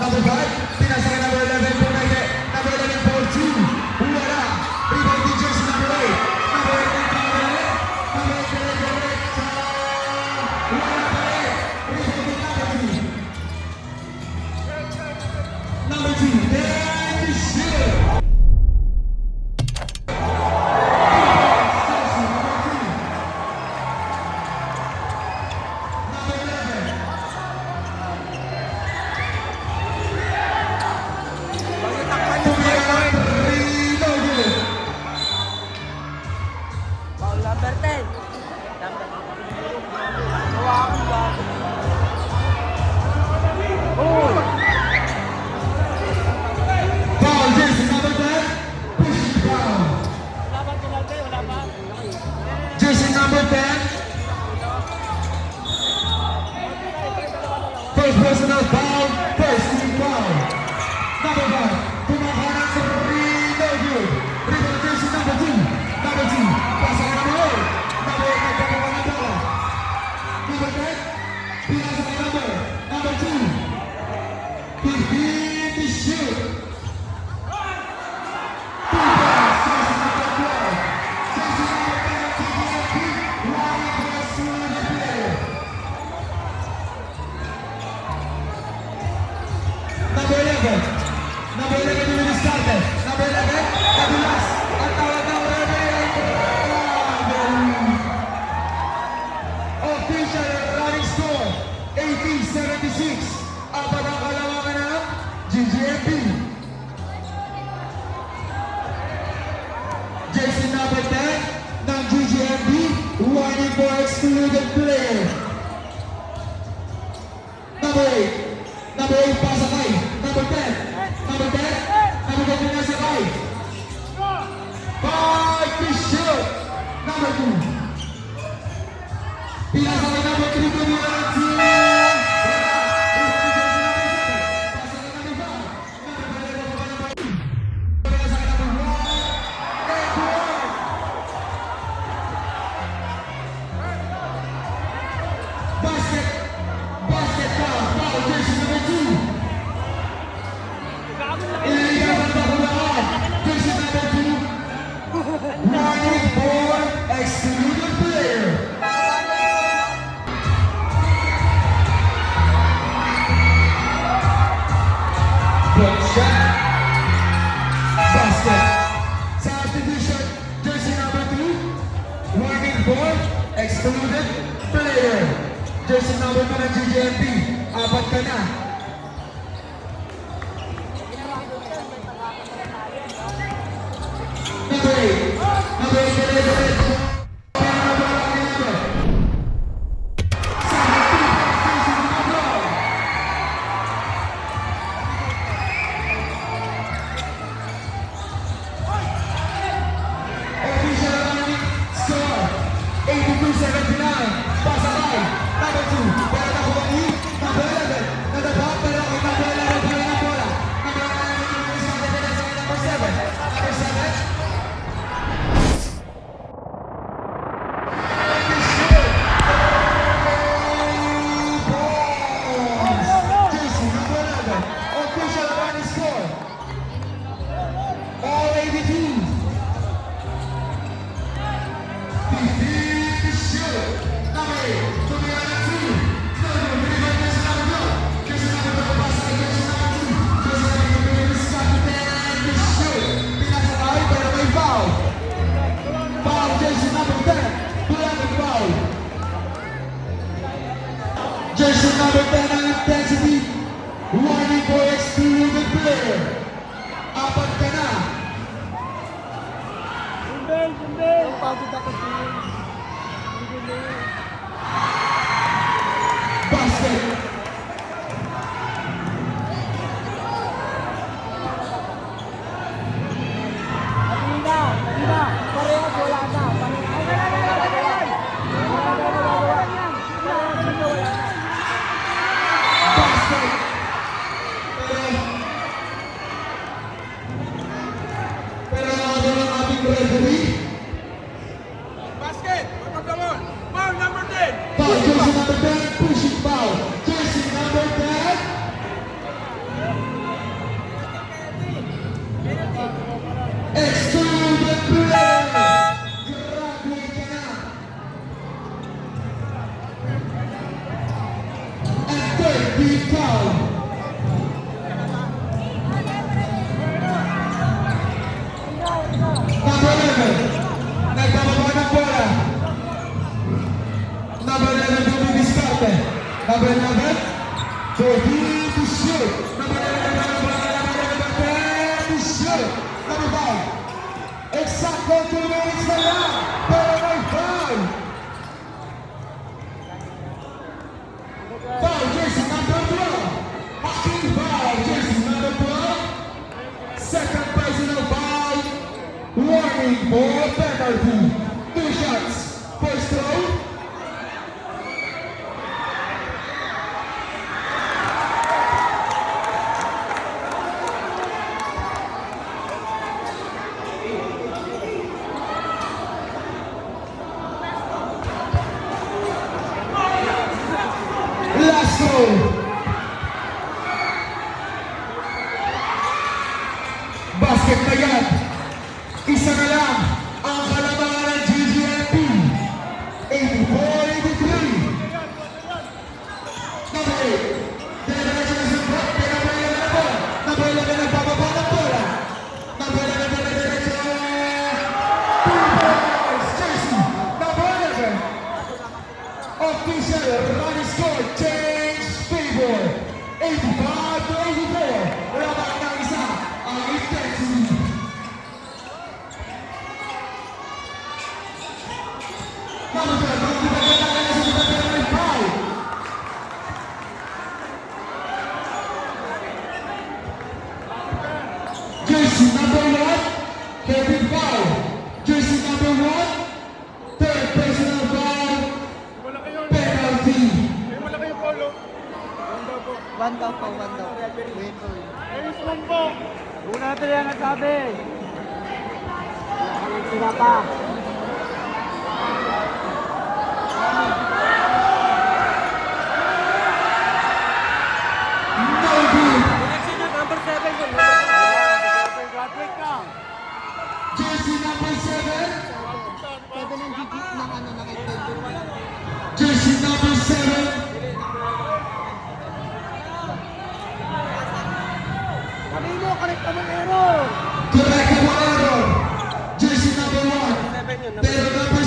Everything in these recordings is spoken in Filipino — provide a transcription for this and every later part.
তাদের Bertelli. creating Jersey number ka ng GGMP. Apat ka na. libre. Apat ka na. Sundel, sundel. Ang pagod ako sundel. Sundel. Basket. 네. One daw po, one daw. Wait po. Lang po. Una natin yan ang sabi. Sila pa. Ano, Jersey number 7 Pwede ng gigit ng ano number 7 Manero! Correcto, Manero! Jersey number one! Pero number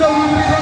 ಸಂವಿಧಾನ